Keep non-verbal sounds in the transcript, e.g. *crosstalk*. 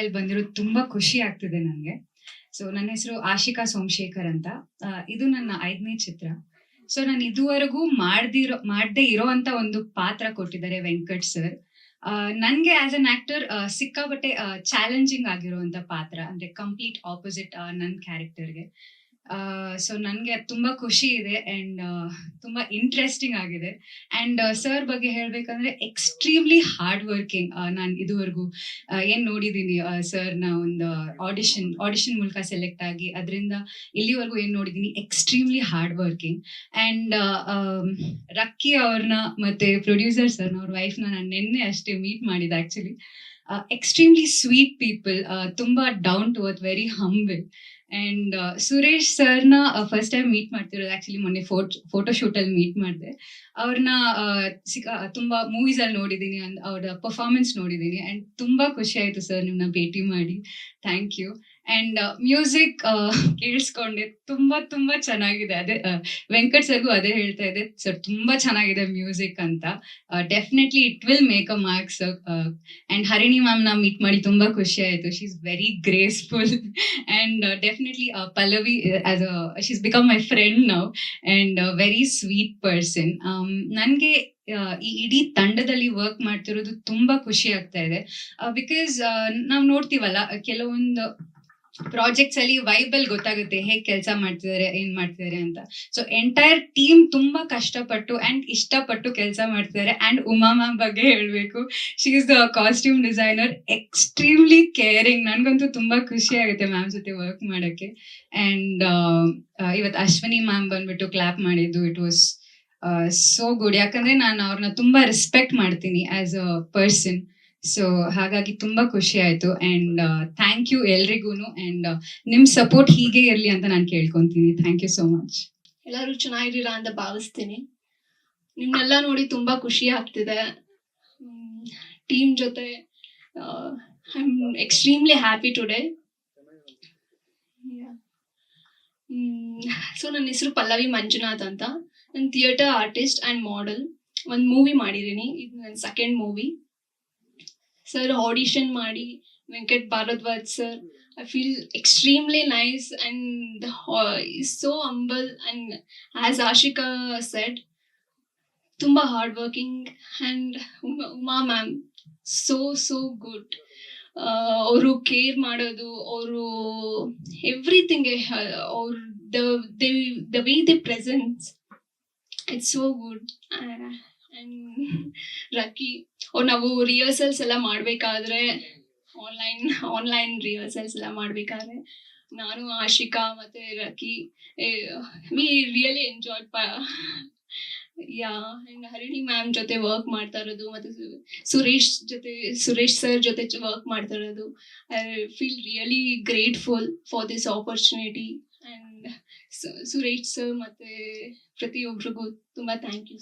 ಇಲ್ಲಿ ಬಂದಿರೋದು ತುಂಬಾ ಖುಷಿ ಆಗ್ತಿದೆ ನನಗೆ ಸೊ ನನ್ನ ಹೆಸರು ಆಶಿಕಾ ಸೋಮಶೇಖರ್ ಅಂತ. ಇದು ನನ್ನ ಐದನೇ ಚಿತ್ರ. ಸೊ ನಾನು ಇದುವರೆಗೂ ಮಾಡ್ದಿರೋ, ಮಾಡದೇ ಇರೋ ಅಂತ ಒಂದು ಪಾತ್ರ ಕೊಟ್ಟಿದ್ದಾರೆ ವೆಂಕಟ್ ಸರ್. ನನಗೆ ಆಸ್ ಅನ್ ಆಕ್ಟರ್ ಸಿಕ್ಕಾಪಟ್ಟೆ ಚಾಲೆಂಜಿಂಗ್ ಆಗಿರುವಂತ ಪಾತ್ರ, ಅಂದ್ರೆ ಕಂಪ್ಲೀಟ್ ಆಪೋಸಿಟ್ ನನ್ನ ಕ್ಯಾರೆಕ್ಟರ್ಗೆ ಸೊ ನನಗೆ ತುಂಬಾ ಖುಷಿ ಇದೆ ಅಂಡ್ ತುಂಬಾ ಇಂಟ್ರೆಸ್ಟಿಂಗ್ ಆಗಿದೆ. ಅಂಡ್ ಸರ್ ಬಗ್ಗೆ ಹೇಳ್ಬೇಕಂದ್ರೆ ಎಕ್ಸ್ಟ್ರೀಮ್ಲಿ ಹಾರ್ಡ್ ವರ್ಕಿಂಗ್ ನಾನು ಇದುವರೆಗೂ ನೋಡಿದೀನಿ ಸರ್ನ ಒಂದು ಆಡಿಷನ್ ಆಡಿಷನ್ ಮೂಲಕ ಸೆಲೆಕ್ಟ್ ಆಗಿ ಅದರಿಂದ ಇಲ್ಲಿವರೆಗೂ ಏನ್ ನೋಡಿದೀನಿ extremely hard working and Rakki ಅವ್ರನ್ನ ಮತ್ತೆ ಪ್ರೊಡ್ಯೂಸರ್ ಸರ್ನ ಅವ್ರ ವೈಫ್ನ ನಾನು ನಿನ್ನೆ ಅಷ್ಟೇ ಮೀಟ್ ಮಾಡಿದೆ ಆಕ್ಚುಲಿ ಎಕ್ಸ್ಟ್ರೀಮ್ಲಿ ಸ್ವೀಟ್ ಪೀಪಲ್ ತುಂಬಾ down to earth very humble and Suresh ಸರ್ನ ಫಸ್ಟ್ ಟೈಮ್ ಮೀಟ್ ಮಾಡ್ತಿರೋದು ಆಕ್ಚುಲಿ ಮೊನ್ನೆ ಫೋಟೋ ಫೋಟೋ ಶೂಟ್ ಅಲ್ಲಿ ಮೀಟ್ ಮಾಡಿದೆ. ಅವ್ರನ್ನ ಸಿಕ್ಕ ತುಂಬಾ ಮೂವೀಸ್ ಅಲ್ಲಿ ನೋಡಿದೀನಿ ಅಂಡ್ ಅವ್ರ ಪರ್ಫಾರ್ಮೆನ್ಸ್ ನೋಡಿದೀನಿ. ಅಂಡ್ ತುಂಬಾ ಖುಷಿ ಆಯ್ತು ಸರ್ ನಿಮ್ನ ಭೇಟಿ ಮಾಡಿ. ಥ್ಯಾಂಕ್ ಯು ಅಂಡ್ ಮ್ಯೂಸಿಕ್ *laughs* ಕೇಳಿಸ್ಕೊಂಡೆ ತುಂಬಾ ತುಂಬಾ ಚೆನ್ನಾಗಿದೆ. ಅದೇ ವೆಂಕಟ್ ಸರ್ಗೂ ಅದೇ ಹೇಳ್ತಾ ಇದೆ ಸರ್, ತುಂಬಾ ಚೆನ್ನಾಗಿದೆ ಮ್ಯೂಸಿಕ್ ಅಂತ. Definitely it will make a marks and Harini ma'am ನಾವು ಮೀಟ್ ಮಾಡಿ ತುಂಬಾ ಖುಷಿ ಆಯ್ತು. She is very graceful and definitely Pallavi has is become my friend now and very sweet person ನನಗೆ ಈ ಇಡೀ ತಂಡದಲ್ಲಿ ವರ್ಕ್ ಮಾಡ್ತಿರೋದು ತುಂಬಾ ಖುಷಿ ಆಗ್ತಾ ಇದೆ. ಬಿಕಾಸ್ ನಾವು ನೋಡ್ತೀವಲ್ಲ ಕೆಲವೊಂದು ಪ್ರಾಜೆಕ್ಟ್ಸ್ ಅಲ್ಲಿ ವೈಬಲ್ ಗೊತ್ತಾಗುತ್ತೆ ಹೇಗ್ ಕೆಲಸ ಮಾಡ್ತಿದ್ದಾರೆ ಏನ್ ಮಾಡ್ತಿದ್ದಾರೆ ಅಂತ. ಸೊ ಎಂಟೈರ್ ಟೀಮ್ ತುಂಬಾ ಕಷ್ಟಪಟ್ಟು ಅಂಡ್ ಇಷ್ಟಪಟ್ಟು ಕೆಲಸ ಮಾಡ್ತಿದ್ದಾರೆ ಅಂಡ್ ಉಮಾ ಮ್ಯಾಮ್ ಬಗ್ಗೆ ಹೇಳ್ಬೇಕು. She is the costume designer extremely caring ನನ್ಗಂತೂ ತುಂಬಾ ಖುಷಿ ಆಗುತ್ತೆ ಮ್ಯಾಮ್ ಜೊತೆ ವರ್ಕ್ ಮಾಡಕ್ಕೆ. ಅಂಡ್ ಇವತ್ತು ಅಶ್ವಿನಿ ಮ್ಯಾಮ್ ಬಂದ್ಬಿಟ್ಟು ಕ್ಲಾಪ್ ಮಾಡಿದ್ದು. ಇಟ್ ವಾಸ್ ಸೋ ಗುಡ್ ಯಾಕಂದ್ರೆ ನಾನು ಅವ್ರನ್ನ ತುಂಬಾ ರೆಸ್ಪೆಕ್ಟ್ ಮಾಡ್ತೀನಿ ಆಸ್ ಅ ಪರ್ಸನ್ ಸೊ ಹಾಗಾಗಿ ತುಂಬಾ ಖುಷಿ ಆಯ್ತು. ಅಂಡ್ ಥ್ಯಾಂಕ್ ಯು ಎಲ್ರಿಗೂನು. ಅಂಡ್ ನಿಮ್ ಸಪೋರ್ಟ್ ಹೀಗೆ ಇರ್ಲಿ ಅಂತ ನಾನು ಕೇಳ್ಕೊಂತೀನಿ. ಥ್ಯಾಂಕ್ ಯು ಸೋ ಮಚ್ ಎಲ್ಲರೂ ಚೆನ್ನಾಗಿರೀರಾ ಅಂತ ಭಾವಿಸ್ತೀನಿ. ನಿಮ್ನೆಲ್ಲ ನೋಡಿ ತುಂಬಾ ಖುಷಿ ಆಗ್ತಿದೆ. ಟೀಮ್ ಜೊತೆ I am extremely happy today so ನನ್ನ ಹೆಸರು ಪಲ್ಲವಿ ಮಂಜುನಾಥ್ ಅಂತ. ನನ್ನ ಥಿಯೇಟರ್ ಆರ್ಟಿಸ್ಟ್ ಆ್ಯಂಡ್ ಮಾಡೆಲ್ ಒಂದು ಮೂವಿ ಮಾಡಿದ್ದೀನಿ ಇದು ನನ್ನ ಸೆಕೆಂಡ್ ಮೂವಿ ಸರ್ ಆಡಿಷನ್ ಮಾಡಿ Venkat Bharadwaj sir I feel extremely nice and uh, is so humble and as Ashika said, ತುಂಬಾ hard working and Uma ma'am so so good ಅವರು care ಮಾಡೋದು ಅವರು everything ಅವ್ರ the the way they presence it's so good and Rakki ಅವ್ರು ನಾವು rehearsals ಎಲ್ಲ ಮಾಡಬೇಕಾದ್ರೆ online online rehearsals ಎಲ್ಲ ಮಾಡಬೇಕಾದ್ರೆ ನಾನು, ಆಶಿಕಾ ಮತ್ತೆ ರಕಿ ವಿ ರಿಯಲಿ ಎಂಜಾಯ್ ಪ ಯಾ ಆ್ಯಂಡ್ ಹರಿಣಿ ಮ್ಯಾಮ್ ಜೊತೆ ವರ್ಕ್ ಮಾಡ್ತಾ ಇರೋದು ಮತ್ತೆ ಸು- ಸುರೇಶ್ ಜೊತೆ, ಸುರೇಶ್ ಸರ್ ಜೊತೆ ವರ್ಕ್ ಮಾಡ್ತಾ ಇರೋದು. I feel really grateful for this opportunity and Suresh sir ಮತ್ತೆ ಪ್ರತಿಯೊಬ್ಬರಿಗೂ ತುಂಬ ಥ್ಯಾಂಕ್ ಯು